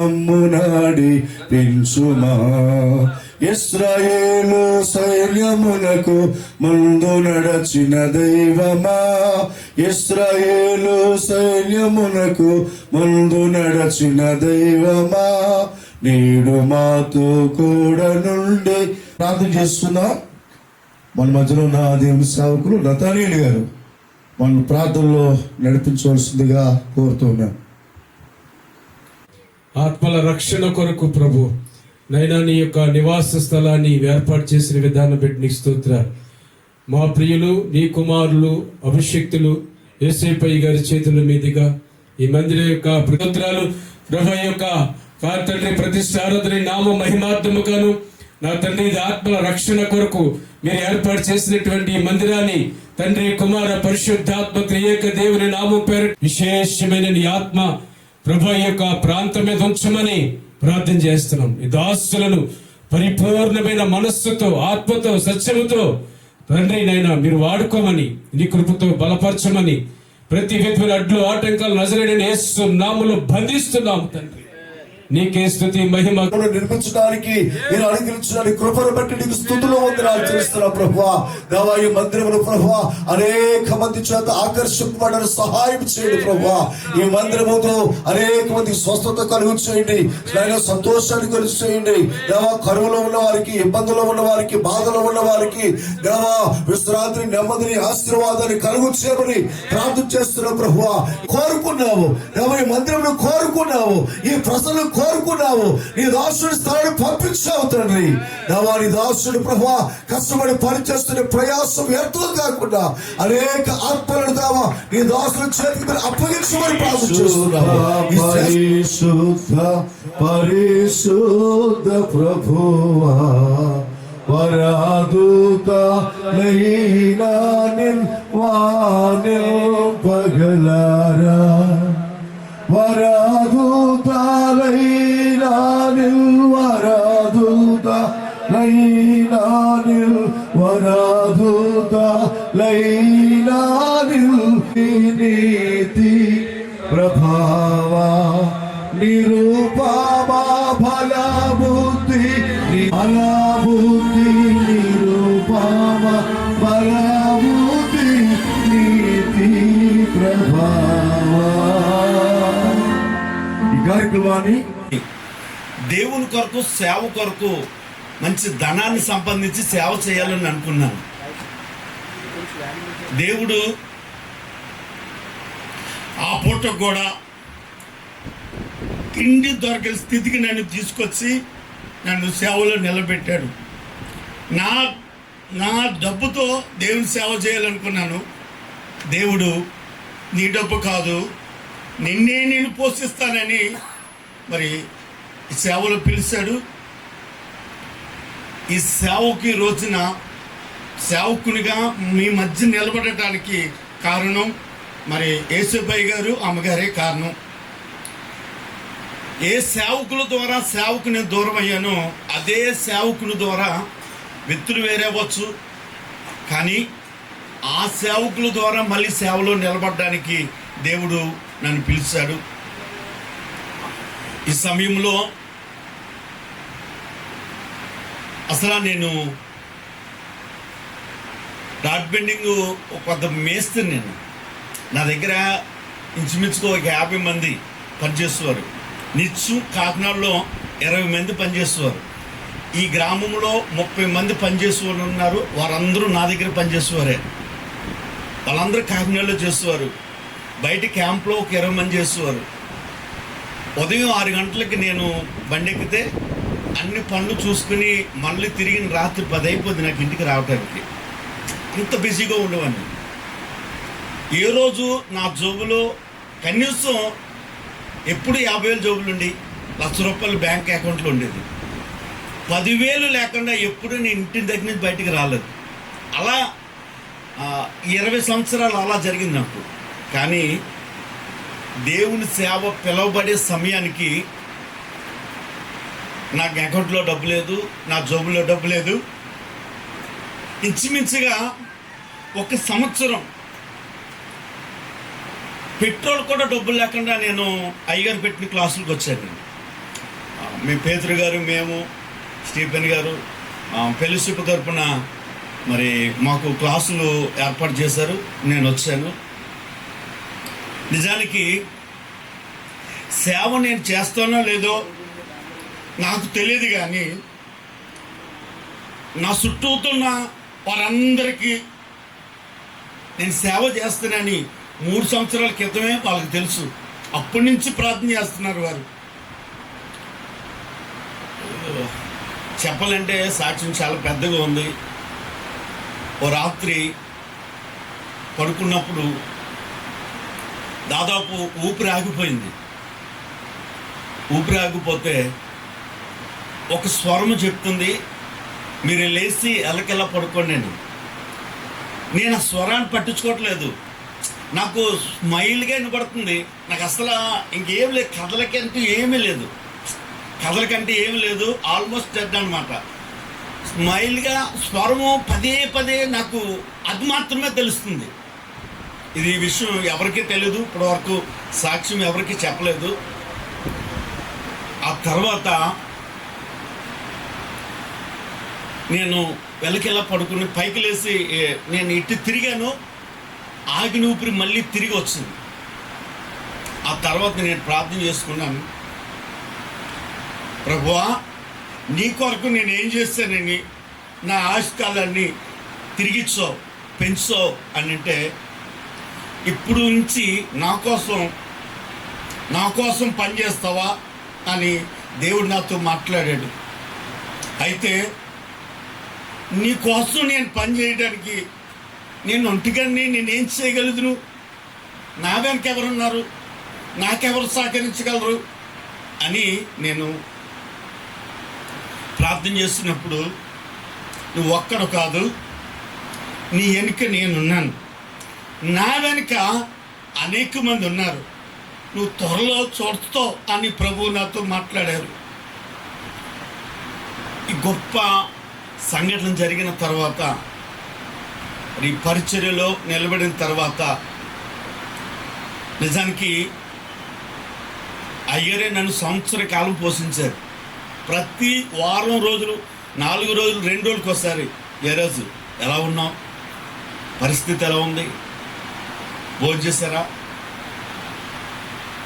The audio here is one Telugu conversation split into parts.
అమ్మునాడి పెంచుమా ఇస్రాయేలు సైన్యమునకు ముందు నడచిన దైవమా. ఇస్రాయేలు సైన్యమునకు ముందు నడచిన దైవమా. నేడు మాతో కూడా నుండి ప్రార్థన చేస్తున్నాం. మన మధ్యలో ఉన్న దేవుని సేవకులు నతానీయులు గారు. మన ప్రార్థనలో నడిపించవలసిందిగా కోరుతున్నాం ఆత్మల రక్షణ కొరకు ప్రభు నైనా నీ యొక్క నివాస స్థలాన్ని ఏర్పాటు చేసిన విధానం బట్టి నీకు మా ప్రియులు నీ కుమారులు అభిషక్తులు ఏసైపై గారి చేతుల మీదుగా ఈ మందిరం యొక్క ప్రతోత్రాలు ప్రభు యొక్క కా తండ్రి ప్రతిష్టారాధన నామ మహిమార్థముగాను నా తండ్రి ఇది ఆత్మల రక్షణ కొరకు మీరు ఏర్పాటు చేసినటువంటి ఈ మందిరాన్ని తండ్రి కుమార పరిశుద్ధాత్మ త్రియేక దేవుని నామం పేరు విశేషమైన నీ ఆత్మ ప్రభు యొక్క ప్రాంతం మీద ఉంచమని ప్రార్థన చేస్తున్నాం. ఈ దాసులను పరిపూర్ణమైన మనస్సుతో ఆత్మతో సత్యముతో తండ్రి నైనా మీరు వాడుకోమని నీ కృపతో బలపరచమని ప్రతి విధమైన అడ్లు ఆటంకాలు నజరేడని యేసు బంధిస్తున్నాము తండ్రి. నీకే స్థుతి మహిమ. నిర్మించడానికి నేను అనుగ్రహించడానికి కృపను బట్టి నీకు స్థుతులు వందనాలు చేస్తున్నా ప్రభువా. దేవా ఈ మందిరములు ప్రభు అనేక మంది చేత ఆకర్షింపబడని సహాయం చేయండి ప్రభు ఈ మందిరముతో అనేక మంది స్వస్థత కలుగు చేయండి నాయన సంతోషాన్ని కలుగు చేయండి. దేవా కరువులో ఉన్న వారికి ఇబ్బందులు ఉన్న వారికి బాధలో ఉన్న వారికి దేవా విశ్రాంతిని నెమ్మదిని ఆశీర్వాదాన్ని కలుగు చేయమని ప్రార్థన చేస్తున్నాం ప్రభువా. కోరుకున్నావు దేవా ఈ మందిరంలో కోరుకున్నావు ఈ ప్రజలు కోరుకున్నావు. నీ దాసుడి స్థలాన్ని పంపించావు తండ్రి. దేవా నీ దాసుడు ప్రభా కష్టపడి పనిచేస్తున్న ప్రయాసం వ్యర్థం కాకుండా అనేక ఆత్మలను దేవా నీ దాసుల చేతికి మీరు అప్పగించమని పరిశుద్ధ పరిశుద్ధ ప్రభువా వానిల్ పగలారా వరాదూత నీతి ప్రభావా నిరూపమా ఫలబుద్ధి ఫలబుద్ధి నిరూపమ ఫలబుద్ధి నీతి ప్రభావా. ఈ కార్యక్రమాన్ని దేవుని కొరకు సేవ కొరకు మంచి ధనాన్ని సంపాదించి సేవ చేయాలని అనుకున్నాను. దేవుడు పూట కూడా తిండి దొరకని స్థితికి నన్ను తీసుకొచ్చి నన్ను సేవలో నిలబెట్టాడు నా నా డబ్బుతో దేవుని సేవ చేయాలనుకున్నాను. దేవుడు నీ డబ్బు కాదు నిన్నే నేను పోషిస్తానని మరి సేవలో పిలిచాడు. ఈ సేవకి రోజున సేవకునిగా మీ మధ్య నిలబడటానికి కారణం మరి యేసుబాయి గారు అమ్మగారే కారణం. ఏ సేవకుల ద్వారా సేవకుని దూరం అయ్యానో అదే సేవకుని ద్వారా వ్యక్తులు వేరేవచ్చు. కానీ ఆ సేవకుల ద్వారా మళ్ళీ సేవలో నిలబడడానికి దేవుడు నన్ను పిలిచాడు. ఈ సమయంలో అసలు నేను రాడ్ బెండింగ్ పెద్ద మేస్త్రి నేను. నా దగ్గర ఇంచుమించుకు ఒక యాభై మంది పనిచేసేవారు. నిత్యం కాకినాడలో ఇరవై మంది పనిచేసేవారు. ఈ గ్రామంలో ముప్పై మంది పనిచేసేవారు ఉన్నారు. వారందరూ నా దగ్గర పనిచేసేవారే. వాళ్ళందరూ కాకినాడలో చేసేవారు. బయట క్యాంప్లో ఒక ఇరవై మంది చేసేవారు. ఉదయం ఆరు గంటలకి నేను బండెక్కితే అన్ని పనులు చూసుకుని మళ్ళీ తిరిగి రాత్రి పది అయిపోద్ది నాకు ఇంటికి రావడానికి ఇంత బిజీగా ఉండేవాడిని. ఏ రోజు నా జోబులో కనీసం ఎప్పుడు యాభై వేలు జోబులు ఉండి లక్ష రూపాయలు బ్యాంక్ అకౌంట్లో ఉండేది. పదివేలు లేకుండా ఎప్పుడు నేను ఇంటి దగ్గర నుంచి బయటికి రాలేదు. అలా ఇరవై సంవత్సరాలు అలా జరిగింది నాకు. కానీ దేవుని సేవ పిలువబడే సమయానికి నాకు అకౌంట్లో డబ్బు లేదు నా జోబులో డబ్బు లేదు. ఇంచుమించుగా ఒక సంవత్సరం పెట్రోల్ కూడా డబ్బులు లేకుండా నేను అయ్యగారు పెట్టిన క్లాసులకు వచ్చాను నేను. మీ పేతురు గారు మేము స్టీఫెన్ గారు ఫెలోషిప్ తరపున మరి మాకు క్లాసులు ఏర్పాటు చేశారు. నేను వచ్చాను. నిజానికి సేవ నేను చేస్తానో లేదో నాకు తెలియదు కానీ నా చుట్టూతున్న వారందరికీ నేను సేవ చేస్తానని మూడు సంవత్సరాల క్రితమే వాళ్ళకి తెలుసు. అప్పటి నుంచి ప్రార్థన చేస్తున్నారు వారు. చెప్పాలంటే సాక్ష్యం చాలా పెద్దగా ఉంది. ఓ రాత్రి పడుకున్నప్పుడు దాదాపు ఊపిరి ఆగిపోయింది. ఊపిరి ఆగిపోతే ఒక స్వరము చెప్తుంది మీరు లేచి ఎలకెలా పడుకోండి నేను ఆ స్వరాన్ని పట్టించుకోవట్లేదు. నాకు స్మైల్గా వినపడుతుంది. నాకు అసలు ఇంకేం లేదు. కథలకి అంటూ ఏమీ లేదు. కథలకంటే ఏమీ లేదు. ఆల్మోస్ట్ డెడ్ అనమాట స్మైల్గా స్వరము పదే పదే నాకు అది మాత్రమే తెలుస్తుంది. ఇది విషయం ఎవరికీ తెలియదు ఇప్పటివరకు సాక్ష్యం ఎవరికీ చెప్పలేదు. ఆ తర్వాత నేను వెలకెలా పడుకుని పైకి లేచి నేను ఇట్టి తిరిగాను. ఆగిన ఊపిరి మళ్ళీ తిరిగి వచ్చింది. ఆ తర్వాత నేను ప్రార్థన చేసుకున్నాను. ప్రభువా నీ కొరకు నేను ఏం చేస్తానని నా ఆశకాలన్నీ తిరిగిచ్చావు పెంచో అని అంటే ఇప్పుడు నుంచి నా కోసం నా కోసం పనిచేస్తావా అని దేవుడు నాతో మాట్లాడాడు. అయితే నీ కోసం నేను పని చేయడానికి నేను ఒంటిగాన్ని నేనేం చేయగలుగును? నా వెనక ఎవరున్నారు? నాకెవరు సహకరించగలరు? అని నేను ప్రార్థన చేస్తున్నప్పుడు నువ్వు ఒక్కడు కాదు నీ వెనుక నేనున్నాను. నా వెనుక అనేక మంది ఉన్నారు. నువ్వు త్వరలో చూడతో అని ప్రభువు నాతో మాట్లాడారు. ఈ గొప్ప సంఘటన జరిగిన తర్వాత నీ పరిచర్యలో నిలబడిన తర్వాత నిజానికి అయ్యరే నన్ను సంవత్సర కాలం పోషించారు. ప్రతి వారం రోజులు నాలుగు రోజులు రెండు రోజులకు ఒకసారి ఏ రోజు? ఎలా ఉన్నావు? పరిస్థితి ఎలా ఉంది? భోజనం చేశారా?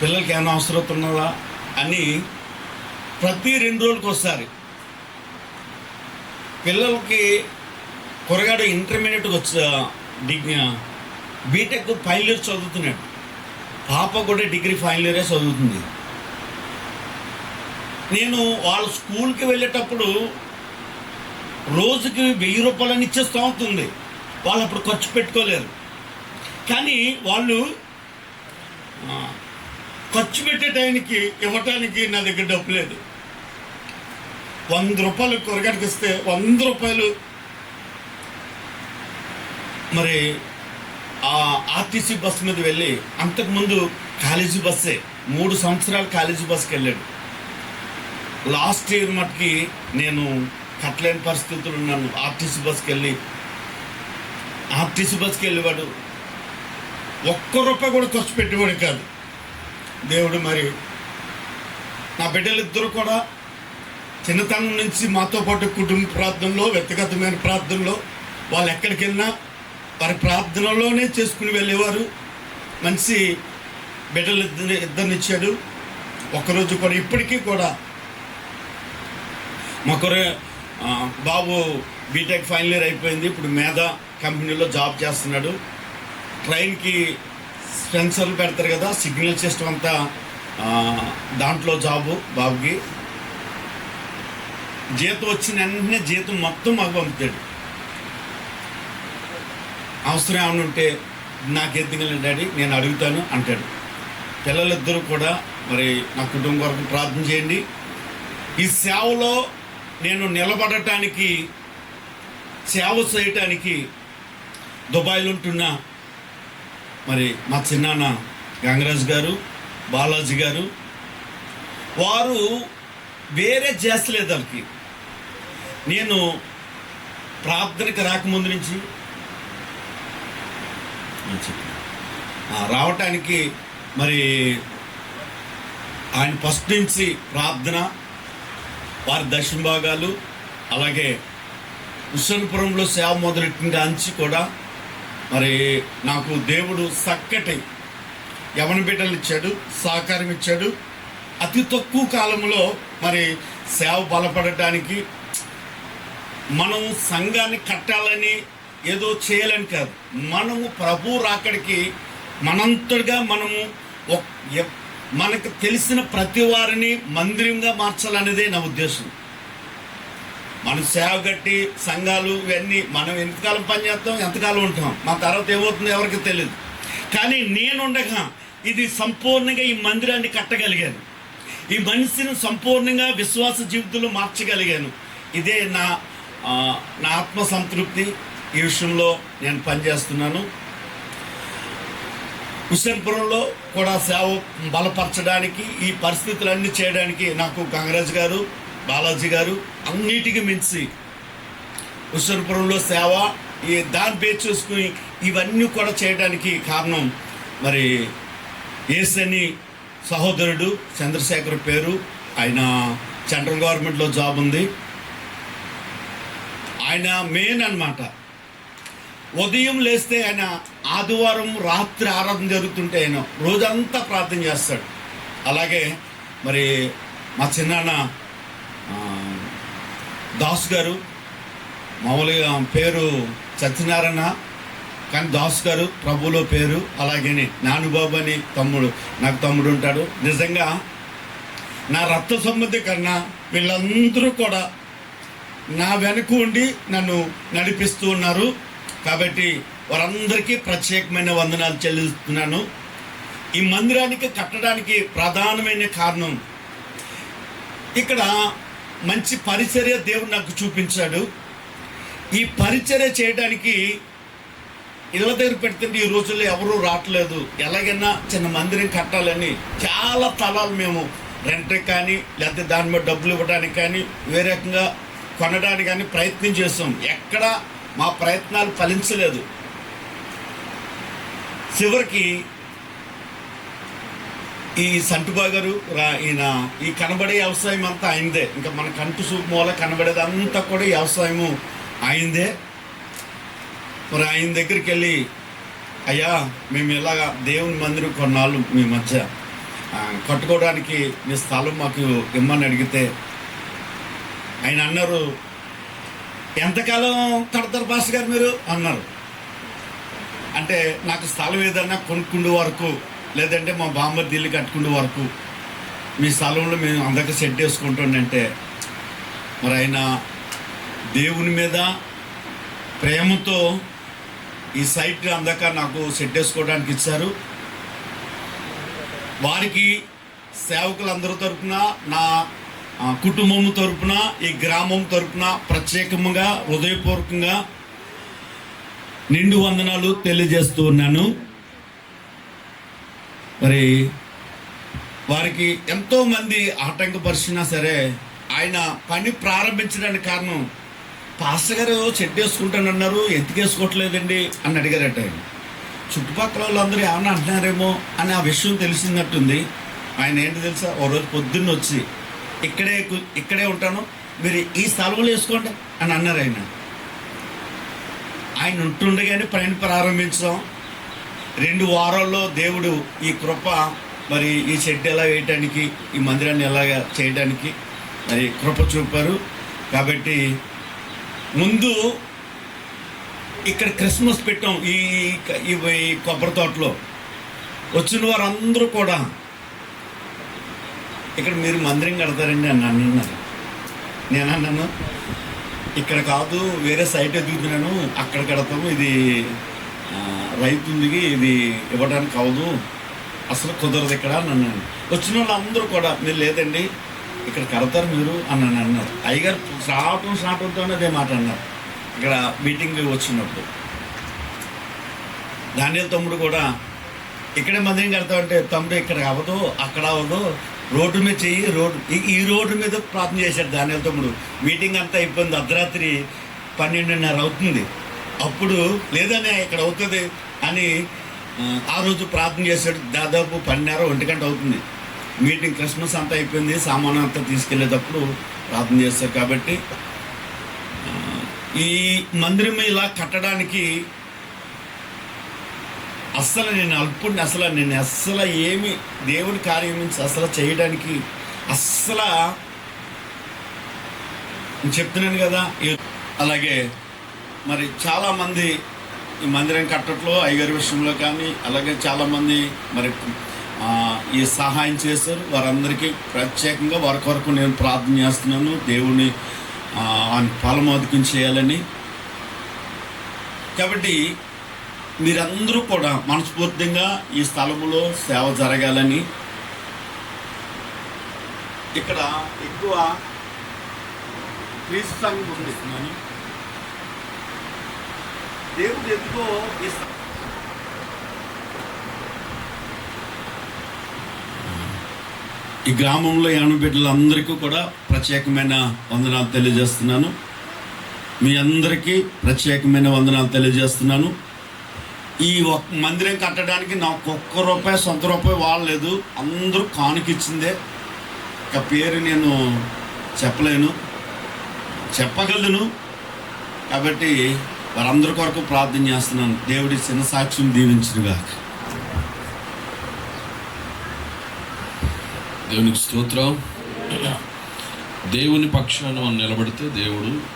పిల్లలకి ఏమైనా అవసరం ఉన్నదా అని ప్రతి రెండు రోజులకు ఒకసారి. పిల్లలకి కురగాడు ఇంటర్మీడియట్కి వచ్చా డిగ్రీ బీటెక్ ఫైనల్ ఇయర్ చదువుతున్నాడు. పాప కూడా డిగ్రీ ఫైనల్ ఇయరే చదువుతుంది. నేను వాళ్ళ స్కూల్కి వెళ్ళేటప్పుడు రోజుకి వెయ్యి రూపాయలని ఇచ్చేస్తూ ఉంటుంది. వాళ్ళు అప్పుడు ఖర్చు పెట్టుకోలేరు. కానీ వాళ్ళు ఖర్చు పెట్టే టైంకి ఇవ్వటానికి నా దగ్గర డబ్బు లేదు. వంద రూపాయలు కూరగాయలకి ఇస్తే వంద రూపాయలు మరి ఆ ఆర్టీసీ బస్సు మీద వెళ్ళి అంతకుముందు కాలేజీ బస్సే మూడు సంవత్సరాలు కాలేజీ బస్కి వెళ్ళాడు. లాస్ట్ ఇయర్ మటుకి నేను కట్టలేని పరిస్థితులు ఉన్నాను. ఆర్టీసీ బస్కి వెళ్ళి ఆర్టీసీ బస్కి వెళ్ళేవాడు. ఒక్క రూపాయి కూడా ఖర్చు పెట్టేవాడు కాదు. దేవుడు మరి నా బిడ్డలిద్దరూ కూడా చిన్నతనం నుంచి మాతో పాటు కుటుంబ ప్రార్థనలో వ్యక్తిగతమైన ప్రార్థనలో వాళ్ళు ఎక్కడికి వెళ్ళినా వారి ప్రార్థనలోనే చేసుకుని వెళ్ళేవారు. మంచి బిడ్డలు ఇద్దరు ఇద్దరినిచ్చాడు ఒకరోజు కూడా ఇప్పటికీ కూడా మొకరు బాబు బీటెక్ ఫైనల్ ఇయర్ అయిపోయింది. ఇప్పుడు మేధ కంపెనీలో జాబ్ చేస్తున్నాడు. ట్రైన్కి సెన్సర్లు పెడతారు కదా సిగ్నల్ సిస్టమ్ అంతా దాంట్లో జాబు బాబుకి. జీతం వచ్చిన వెంటనే జీతం మొత్తం మాకు పంపుతాడు. అవసరం ఏమైనా ఉంటే నాకు ఎద్దుగలను డాడీ నేను అడుగుతాను అంటాడు. పిల్లలిద్దరూ కూడా మరి నా కుటుంబం వరకు ప్రార్థన చేయండి. ఈ సేవలో నేను నిలబడటానికి సేవ చేయటానికి దుబాయ్లో ఉంటున్న మరి మా చిన్నాన్న గంగరాజ్ గారు బాలాజీ గారు వారు వేరే చేస్తలేదు వాళ్ళకి. నేను ప్రార్థనకి రాకముందు నుంచి రావటానికి మరి ఆయన ఫస్ట్ నుంచి ప్రార్థన వారి దక్షిణ భాగాలు అలాగే హుస్సేన్పురంలో సేవ మొదలెట్టిన అంచి కూడా మరి నాకు దేవుడు చక్కటి యవన బిడ్డలు ఇచ్చాడు సహకారం ఇచ్చాడు. అతి తక్కువ కాలంలో మరి సేవ బలపడటానికి మనం సంఘాన్ని కట్టాలని ఏదో చేయాలని కాదు. మనము ప్రభు రాకడికి మనంతటిగా మనము మనకు తెలిసిన ప్రతి వారిని మందిరంగా మార్చాలనేదే నా ఉద్దేశం. మనం సేవ కట్టి సంఘాలు ఇవన్నీ మనం ఎంతకాలం పని చేస్తాం ఎంతకాలం ఉంటాం? మా తర్వాత ఏమవుతుందో ఎవరికి తెలియదు కానీ నేనుండగా ఇది సంపూర్ణంగా ఈ మందిరాన్ని కట్టగలిగాను. ఈ మనిషిని సంపూర్ణంగా విశ్వాస జీవితంలో మార్చగలిగాను. ఇదే నా నా ఆత్మ సంతృప్తి. ఈ విషయంలో నేను పనిచేస్తున్నాను. హుసేన్పురంలో కూడా సేవ బలపరచడానికి ఈ పరిస్థితులన్నీ చేయడానికి నాకు గంగరాజ్ గారు బాలాజీ గారు అన్నిటికీ మించి హుసేన్పురంలో సేవ ఈ దాన్ని పేరు చూసుకుని ఇవన్నీ కూడా చేయడానికి కారణం మరి ఏసని సహోదరుడు చంద్రశేఖర్ పేరు. ఆయన సెంట్రల్ గవర్నమెంట్లో జాబ్ ఉంది. ఆయన మెయిన్ అన్నమాట. ఉదయం లేస్తే ఆయన ఆదివారం రాత్రి ఆరాధన జరుగుతుంటే ఆయన రోజంతా ప్రార్థన చేస్తాడు. అలాగే మరి మా చిన్నాన్న దాస్ గారు మామూలుగా పేరు సత్యనారాయణ కానీ దాస్ గారు ప్రభులో పేరు అలాగని నానుబాబు అని తమ్ముడు నాకు తమ్ముడు ఉంటాడు. నిజంగా నా రక్త సంబంధి కన్నా వీళ్ళందరూ కూడా నా వెనుక ఉండి నన్ను నడిపిస్తూ ఉన్నారు. కాబట్టి వారందరికీ ప్రత్యేకమైన వందనాలు చెల్లిస్తున్నాను. ఈ మందిరానికి కట్టడానికి ప్రధానమైన కారణం ఇక్కడ మంచి పరిచర్య దేవుడు నాకు చూపించాడు. ఈ పరిచర్య చేయడానికి ఇళ్ళ దగ్గర పెడుతుంటే ఈ రోజుల్లో ఎవరూ రావట్లేదు. ఎలాగైనా చిన్న మందిరం కట్టాలని చాలా తలాలు మేము రెంట్ కానీ లేకపోతే దాని మీద డబ్బులు ఇవ్వడానికి కానీ వేరే రకంగా కొనడానికి కానీ ప్రయత్నం చేస్తాం ఎక్కడ మా ప్రయత్నాలు ఫలించలేదు. చివరికి ఈ సంటుబా గారు రా- ఈయన ఈ కనబడే వ్యవసాయం అంతా ఆయనదే ఇంకా మన కంటు చూపు మూల కనబడేది అంతా కూడా ఈ వ్యవసాయము ఆయనదే మరి ఆయన దగ్గరికి వెళ్ళి అయ్యా మేము ఇలాగా దేవుని మందిరం కొన్నాళ్ళు మీ మధ్య. కట్టుకోవడానికి మీ స్థలం మాకు ఇమ్మని అడిగితే ఆయన అన్నారు ఎంతకాలం కడతారు భాష గారు మీరు? అన్నారు. అంటే నాకు స్థలం ఏదన్నా కొనుక్కుండే వరకు లేదంటే మా బామ్మర్ది ఇల్లు కట్టుకుండే వరకు మీ స్థలంలో మేము అందరికీ సెట్ చేసుకుంటుండంటే మరి ఆయన దేవుని మీద ప్రేమతో ఈ సైట్ అందాక నాకు సెట్ చేసుకోవడానికి ఇచ్చారు. వారికి సేవకులందరి తరఫున నా కుటుంబం తరపున ఈ గ్రామం తరపున ప్రత్యేకంగా హృదయపూర్వకంగా నిండు వందనాలు తెలియజేస్తూ ఉన్నాను. మరి వారికి ఎంతో మంది ఆటంకపరిచినా సరే ఆయన పని ప్రారంభించడానికి కారణం పాస్టర్ గారు చెట్టు వేసుకుంటానన్నారు ఎత్తుకేసుకోవట్లేదండి అని అడిగారట ఆయన. చుట్టుపక్కల వాళ్ళందరూ ఏమన్నా అంటున్నారేమో అని ఆ విషయం తెలిసినట్టుంది ఆయన ఏంటి తెలుసా? ఓ రోజు పొద్దున్న వచ్చి ఇక్కడే ఇక్కడే ఉంటాను. మీరు ఈ స్థలంలో వేసుకోండి అని అన్నారు ఆయన. ఆయన ఉంటుండగానే పని ప్రారంభించాం. రెండు వారాల్లో దేవుడు ఈ కృప మరి ఈ షెడ్ ఎలా వేయటానికి ఈ మందిరాన్ని ఎలాగ చేయడానికి మరి కృప చూపారు. కాబట్టి ముందు ఇక్కడ క్రిస్మస్ పెట్టాం ఈ ఈ కొబ్బరి తోటలో. వచ్చిన వారందరూ కూడా ఇక్కడ మీరు మందిరం కడతారండి అని అన్నారు నేను అన్నాను ఇక్కడ కాదు వేరే సైట్ ఎదుగుతున్నాను అక్కడ కడతాము ఇది ఆ, ఇది ఇవ్వడానికి అవదు అసలు కుదరదు ఇక్కడ అని అన్నాను. వచ్చిన వాళ్ళందరూ కూడా మీరు లేదండి ఇక్కడ కడతారు మీరు అని అని అన్నారు. అయ్యగారు రావటం రావటంతోనే అదే మాట అన్నారు. ఇక్కడ మీటింగ్ వచ్చినప్పుడు. దానియల్ తమ్ముడు కూడా ఇక్కడే మందిరం కడతామంటే తమ్ముడు ఇక్కడ అవ్వదు అక్కడ అవ్వదు రోడ్డు మీద చెయ్యి రోడ్డు ఈ- ఈ రోడ్డు మీద ప్రార్థన చేశాడు దాని తమ్ముడు. మీటింగ్ అంతా అయిపోయింది అర్ధరాత్రి పన్నెండున్నర అవుతుంది. అప్పుడు లేదనే ఇక్కడ అవుతుంది అని ఆ, రోజు ప్రార్థన చేశాడు. దాదాపు పన్నెండున్నర ఒంటి గంట అవుతుంది. మీటింగ్ క్రిస్మస్ అంతా అయిపోయింది సామాను అంతా తీసుకెళ్ళేటప్పుడు ప్రార్థన చేస్తారు కాబట్టి ఈ మందిరం ఇలా కట్టడానికి అస్సలు నేను అల్పుడిని అసలు నేను అస్సలు ఏమి దేవుని కార్యం నుంచి అసలు చేయడానికి అస్సలు చెప్తున్నాను కదా. అలాగే మరి చాలామంది ఈ మందిరం కట్టట్లో ఐగారి విషయంలో కానీ అలాగే చాలామంది మరి ఈ సహాయం చేశారు. వారందరికీ ప్రత్యేకంగా వారి కొరకు నేను ప్రార్థన చేస్తున్నాను. దేవుని ఆయన ఆయన అధికం చేయాలని. కాబట్టి మీరందరూ కూడా మనస్ఫూర్తిగా ఈ స్థలములో సేవ జరగాలని ఇక్కడ ఎక్కువ క్రీస్తు సంఘం దేవుడు ఎందుకో ఈ ఈ గ్రామంలో యాను బిడ్డలందరికీ కూడా ప్రత్యేకమైన వందనాలు తెలియజేస్తున్నాను. మీ అందరికీ ప్రత్యేకమైన వందనాలు తెలియజేస్తున్నాను. ఈ ఒక్క మందిరం కట్టడానికి నాకు ఒక్క రూపాయి సొంత రూపాయి వాడలేదు. అందరూ కానుకిచ్చిందే. ఇక పేరు నేను చెప్పలేను. చెప్పగలను. కాబట్టి వారందరి కొరకు ప్రార్థన చేస్తున్నాను. దేవుడి చిన్న సాక్ష్యం దీవించుగా దేవునికి స్తోత్రం. దేవుని పక్షాన మనం నిలబడితే దేవుడు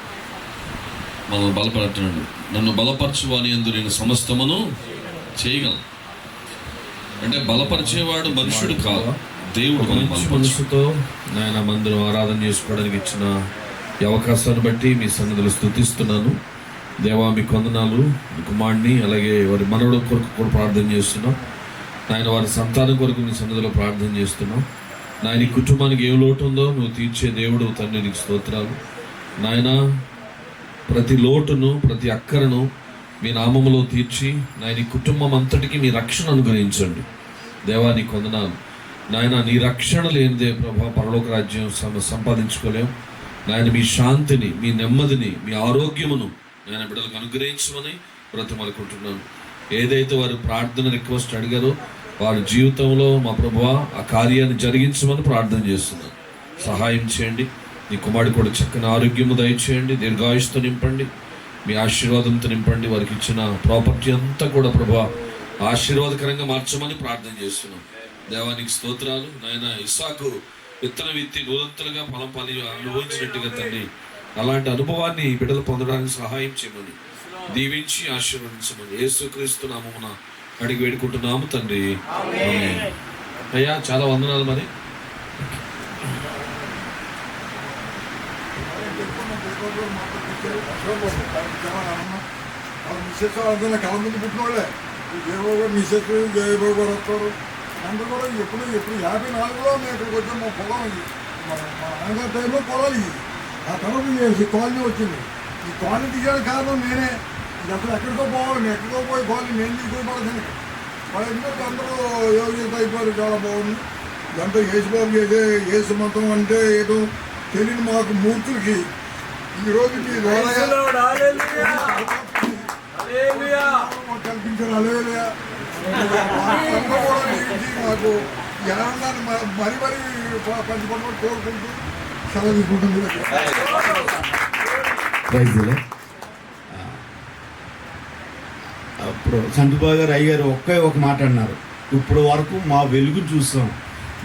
మనం బలపడుతున్నాడు నన్ను బలపరచువాని ఎందు నేను సమస్తమును చేయగలను. అంటే బలపరిచేవాడు మనుషుడు కాదు దేవుడు ఒక మనం మంచి బలపరచు మనసుతో నాయన మందిరం ఆరాధన చేసుకోవడానికి ఇచ్చిన ఈ అవకాశాన్ని బట్టి మీ సన్నిధులు స్థుతిస్తున్నాను. దేవా మీ కొందనాలు మీ కుమారుడిని అలాగే వారి మనవడు కొరకు కూడా ప్రార్థన చేస్తున్నాం. నాయన వారి సంతానం కొరకు మీ సన్నిధిలో ప్రార్థన చేస్తున్నాం. నాయన కుటుంబానికి ఏ లోటు ఉందో నువ్వు తీర్చే దేవుడు తండ్రి నీకు స్తోత్రాలు. నాయన ప్రతి లోటును ప్రతి అక్కరను మీ నామములో తీర్చి నాయన కుటుంబం అంతటికి మీ రక్షణ అనుగ్రహించండి. దేవా నీ కొందనాలు నాయన నీ రక్షణ లేనిదే ప్రభా పరలోక రాజ్యం సంపాదించుకోలేం. నాయన మీ శాంతిని మీ నెమ్మదిని మీ ఆరోగ్యమును నాయన బిడ్డలకు అనుగ్రహించమని బ్రతమనుకుంటున్నాను ఏదైతే వారు ప్రార్థన రిక్వెస్ట్ అడిగారో వారి జీవితంలో మా ప్రభువా ఆ కార్యాన్ని జరిగించమని ప్రార్థన చేస్తున్నాను. సహాయం చేయండి. నీ కుమారుడు కూడా చక్కని ఆరోగ్యము దయచేయండి దీర్ఘాయుష్తో నింపండి మీ ఆశీర్వాదంతో నింపండి వారికి ఇచ్చిన ప్రాపర్టీ అంతా కూడా ప్రభా ఆశీర్వాదకరంగా మార్చమని ప్రార్థన చేస్తున్నాం. దేవానికి స్తోత్రాలు. నాయన ఇసాకు విత్తన విత్తి నూరంతలుగా ఫలం పని అనుభవించినట్టుగా తండ్రి అలాంటి అనుభవాన్ని బిడ్డలు పొందడానికి సహాయం చేయమని దీవించి ఆశీర్వదించమని యేసుక్రీస్తు నామమున అడిగి వేడుకుంటున్నాము తండ్రి. అయ్యా చాలా వందనాలు మరి. మిస్సెస్ అందరూ కళ ముందు పుట్టిన వాళ్ళే జయబాబు గారు మిస్సెస్ జయబాబు గారు వస్తారు అందరూ కూడా ఎప్పుడు ఎప్పుడు యాభై నాలుగులో మేము ఇక్కడికి వచ్చాం మా పొలం ఇది మా నాన్నగారి టైంలో పొలాలు ఇది ఆ తర్వాత ఈ కాలనీ వచ్చింది ఈ కాలనీ తీయడం కారణం నేనే ఇది అసలు ఎక్కడికో పోవాలి నేను ఎక్కడికో పోయి కాలనీ నేను తీసుకోబడతాను వాళ్ళ ఎందుకంటే అందరూ యోగ్యత అయిపోయారు చాలా బాగుంది ఇదంతా యేసుబాబు చేసే యేసు మతం అంటే ఏదో తెలియని మాకు మూర్తులకి ఈ రోజు మీ మాకు కల్పించారు అలేలుయా. మాకు ఆనందాన్ని మరి మరి పంచుకోవడం కోరుకుంటూ సెలవు తీసుకుంటుంది అప్పుడు చంద్రబాబు గారు అయ్యారు ఒక్కే ఒక మాట అన్నారు. ఇప్పుడు వరకు మా వెలుగు చూస్తాం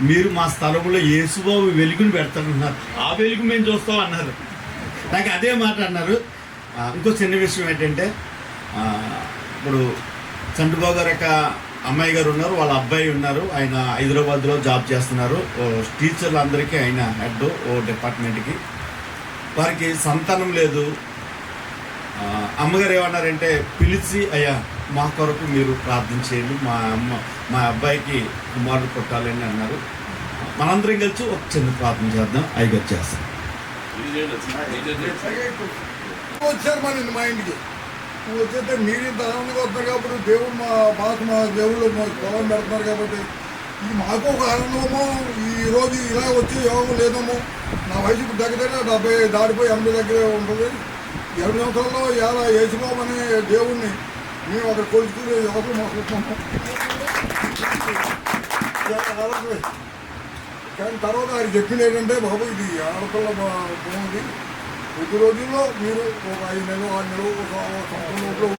మీరు మా స్థలంలో యేసుబాబు వెలుగుని పెడతానన్నారు ఆ వెలుగు మేము చూస్తాం అన్నారు. నాకు అదే మాట అన్నారు. ఇంకో చిన్న విషయం ఏంటంటే ఇప్పుడు చంద్రబాబు గారు యొక్క అమ్మాయి గారు ఉన్నారు వాళ్ళ అబ్బాయి ఉన్నారు ఆయన హైదరాబాద్లో జాబ్ చేస్తున్నారు. ఓ టీచర్లు అందరికీ ఆయన హెడ్ ఓ డిపార్ట్మెంట్కి. వారికి సంతానం లేదు. అమ్మగారు ఏమన్నారంటే పిలిచి అయ్యా మా కొరకు మీరు ప్రార్థన చేయండి మా అమ్మ మా అబ్బాయికి కుమారుడు కొట్టాలని అన్నారు. మనందరం కలిసి ఒక చిన్న ప్రార్థన చేద్దాం అయ్యగారు చేస్తాం వచ్చారు మన మా ఇంటికి నువ్వు వచ్చేస్తే మీరు ఇంత ఆనందంగా వస్తారు కాబట్టి దేవుడు మా బాధ మా దేవుళ్ళు మా పొలం పెడుతున్నారు కాబట్టి ఇది మాకు ఒక ఆనందమో ఈ రోజు ఇలా వచ్చే యోగం లేదేమో నా వయసు ఇప్పుడు దగ్గర డెబ్బై దాటిపోయి ఎనభై దగ్గరే ఉంటుంది ఎనభై సంవత్సరాల్లో ఇలా యేసుబాబు అనే దేవుణ్ణి మేము అక్కడ కొలుచుకునే యోగం మాకు చాలా కానీ తర్వాత ఆయన చెప్పింది ఏంటంటే బాబు ఇది ఆడపిల్ల బాగుంది. కొద్ది రోజుల్లో మీరు ఒక ఐదు నెలలు ఆరు నెలలు ఒక సంవత్సరం